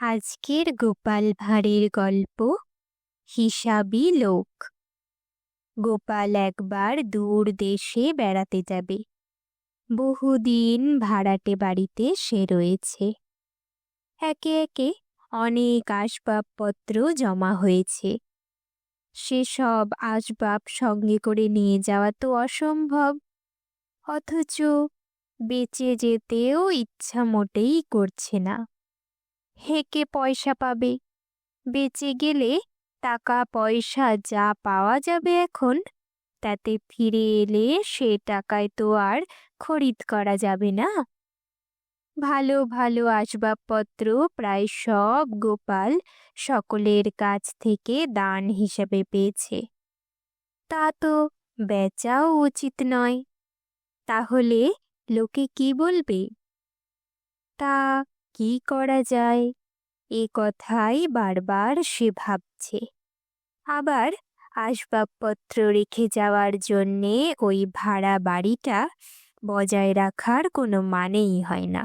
আজকের গোপাল ভাঁড়ের গল্প, হিসাবি লোক। গোপাল একবার দূর দেশে বেড়াতে যাবে। বহুদিন ভাড়াটে বাড়িতে সে রয়েছে। একে একে অনেক আসবাবপত্র জমা হয়েছে। সেসব আসবাব সঙ্গে করে নিয়ে যাওয়া তো অসম্ভব। অথচ বেঁচে যেতেও ইচ্ছা মোটেই করছে না। হেঁকে পয়সা পাবে। বেঁচে গেলে টাকা পয়সা যা পাওয়া যাবে এখন, তাতে ফিরে এলে সে টাকায় তো আর খরিদ করা যাবে না। ভালো ভালো আসবাবপত্র প্রায় সব গোপাল সকলের কাছ থেকে দান হিসেবে পেয়েছে। তা তো বেচাও উচিত নয়। তাহলে লোকে কি বলবে? তা কি করা যায়? এ কথাই বারবার সে ভাবছে। আবার আসবাবপত্র রেখে যাওয়ার জন্যে ওই ভাড়া বাড়িটা বজায় রাখার কোনো মানেই হয় না।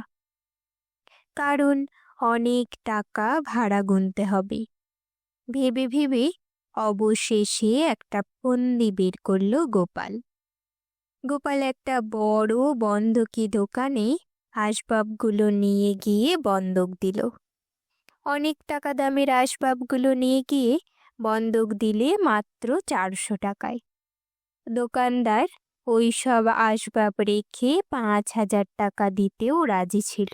কারণ অনেক টাকা ভাড়া গুনতে হবে। ভেবে ভেবে অবশেষে একটা ফন্দি বের করল গোপাল। গোপাল একটা বড় বন্ধকি দোকানে আসবাবগুলো নিয়ে গিয়ে বন্ধক দিল। অনেক টাকা দামের আসবাবগুলো নিয়ে গিয়ে বন্ধক দিলে মাত্র চারশো টাকায়। দোকানদার ওই সব আসবাব রেখে পাঁচ হাজার টাকা দিতেও রাজি ছিল।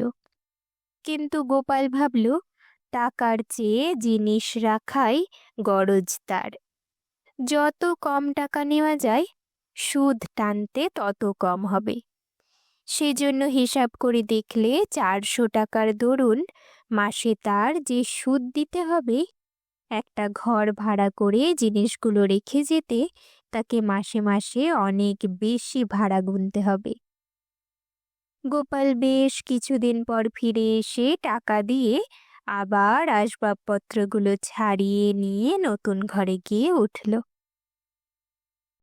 কিন্তু গোপাল ভাবল, টাকার চেয়ে জিনিস রাখাই গরজ তার। যত কম টাকা নেওয়া যায়, সুদ টানতে তত কম হবে। সেজন্য হিসাব করে দেখলে চারশো টাকার দরুন মাসে তার যে সুদ দিতে হবে, একটা ঘর ভাড়া করে জিনিসগুলো রেখে যেতে তাকে মাসে মাসে অনেক বেশি ভাড়া গুনতে হবে। গোপাল বেশ কিছুদিন পর ফিরে এসে টাকা দিয়ে আবার আসবাবপত্রগুলো ছাড়িয়ে নিয়ে নতুন ঘরে গিয়ে উঠল।